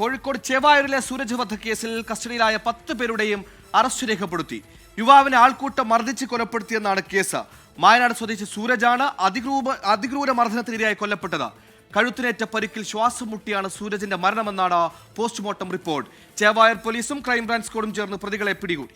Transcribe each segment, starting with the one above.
കോഴിക്കോട് ചേവായൂരിലെ സൂരജ് വധക്കേസിൽ കസ്റ്റഡിയിലായ പത്ത് പേരുടെയും അറസ്റ്റ് രേഖപ്പെടുത്തി. യുവാവിനെ ആൾക്കൂട്ടം മർദ്ദിച്ച് കൊലപ്പെടുത്തിയെന്നാണ് കേസ്. മായനാട് സ്വദേശി സൂരജാണ് അതിക്രൂപ അതിക്രൂര മർദ്ദനത്തിനിരയായി കൊല്ലപ്പെട്ടത്. കഴുത്തിനേറ്റ പരിക്കിൽ ശ്വാസം മുട്ടിയാണ് സൂരജിന്റെ മരണമെന്നാണ് പോസ്റ്റ്മോർട്ടം റിപ്പോർട്ട്. ചേവായർ പോലീസും ക്രൈംബ്രാഞ്ച് സ്ക്വാഡും ചേർന്ന് പ്രതികളെ പിടികൂടി.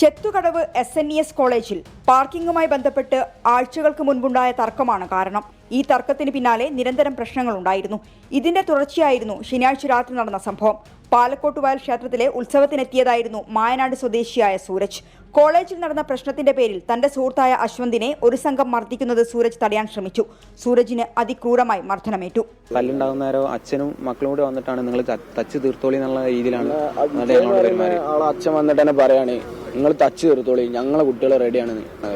Chethukadavu S N E S കോളേജിൽ പാർക്കിംഗുമായി ബന്ധപ്പെട്ട് ആഴ്ചകൾക്ക് മുൻപുണ്ടായ തർക്കമാണ് കാരണം. ഈ തർക്കത്തിന് പിന്നാലെ നിരന്തരം പ്രശ്നങ്ങൾ ഉണ്ടായിരുന്നു ഇതിന്റെ തുടർച്ചയായിരുന്നു ശനിയാഴ്ച രാത്രി നടന്ന സംഭവം. പാലക്കോട്ട് വയൽ ക്ഷേത്രത്തിലെ ഉത്സവത്തിനെത്തിയതായിരുന്നു മായനാട് സ്വദേശിയായ സൂരജ്. കോളേജിൽ നടന്ന പ്രശ്നത്തിന്റെ പേരിൽ തന്റെ സുഹൃത്തായ അശ്വന്തിനെ ഒരു സംഘം മർദ്ദിക്കുന്നത് സൂരജ് തടയാൻ ശ്രമിച്ചു. സൂരജിന് അതിക്രൂരമായി മർദ്ദനമേറ്റു. കല്ലുണ്ടാകുന്ന നേരം അച്ഛനും മക്കളും കൂടെ വന്നിട്ടാണ് നിങ്ങൾ തച്ച് തീർത്തോളി എന്നുള്ള രീതിയിലാണ് അച്ഛൻ വന്നിട്ട് തന്നെ പറയാണ്. നിങ്ങൾ തച്ച് തീർത്തോളി. ഞങ്ങളെ കുട്ടികൾ റെഡിയാണ്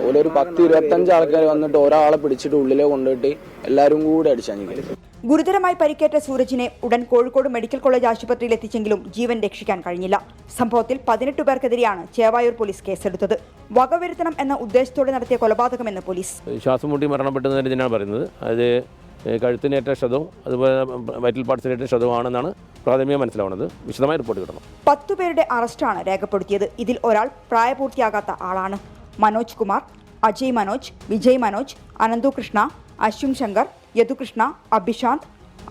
ഓരോ പത്ത് ഇരുപത്തഞ്ച് ആൾക്കാർ വന്നിട്ട് ഒരാളെ പിടിച്ചിട്ട് ഉള്ളിലേ കൊണ്ടുപോയിട്ട് എല്ലാവരും കൂടെ അടിച്ചാൽ ഗുരുതരമായി പരിക്കേറ്റ സൂരജിനെ ഉടൻ കോഴിക്കോട് മെഡിക്കൽ കോളേജ് ആശുപത്രിയിൽ എത്തിച്ചെങ്കിലും ജീവൻ രക്ഷിക്കാൻ കഴിഞ്ഞില്ല. സംഭവത്തിൽ പതിനെട്ട് പേർക്കെതിരെയാണ് ചേവായൂർ പോലീസ് കേസെടുത്തത്. വകവരുത്തണം എന്ന ഉദ്ദേശത്തോടെ നടത്തിയ കൊലപാതകമെന്ന് പോലീസ്. ശ്വാസം മുട്ടി മരണപ്പെട്ടതിനാണ് തന്നെയാണ് പറയുന്നത്. അത് കഴുത്തിനേറ്റ ക്ഷതവും അതുപോലെ വൈറ്റൽ പാർട്സിനേറ്റ ക്ഷതവുമാണെന്നാണ് പ്രാഥമിക മനസ്സിലാവുന്നത് വിശദമായ റിപ്പോർട്ട് കിട്ടണം. പത്തു പേരുടെ അറസ്റ്റാണ് രേഖപ്പെടുത്തിയത്. ഇതിൽ ഒരാൾ പ്രായപൂർത്തിയാകാത്ത ആളാണ്. മനോജ് കുമാർ അജയ് മനോജ് വിജയ് മനോജ് അനന്തു കൃഷ്ണ അശ്വിൻ ശങ്കർ യദുകൃഷ്ണ അഭിശാന്ത്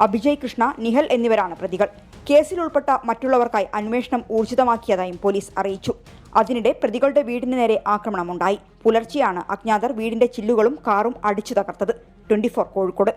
അഭിജയ് കൃഷ്ണ നിഹൽ എന്നിവരാണ് പ്രതികൾ. കേസിൽ ഉൾപ്പെട്ട മറ്റുള്ളവർക്കായി അന്വേഷണം ഊർജിതമാക്കിയതായും പോലീസ് അറിയിച്ചു. അതിനിടെ പ്രതികളുടെ വീടിന് നേരെ ആക്രമണമുണ്ടായി. പുലർച്ചെയാണ് അജ്ഞാതർ വീടിന്റെ ചില്ലുകളും കാറും അടിച്ചു തകർത്തത്. ട്വന്റി കോഴിക്കോട്.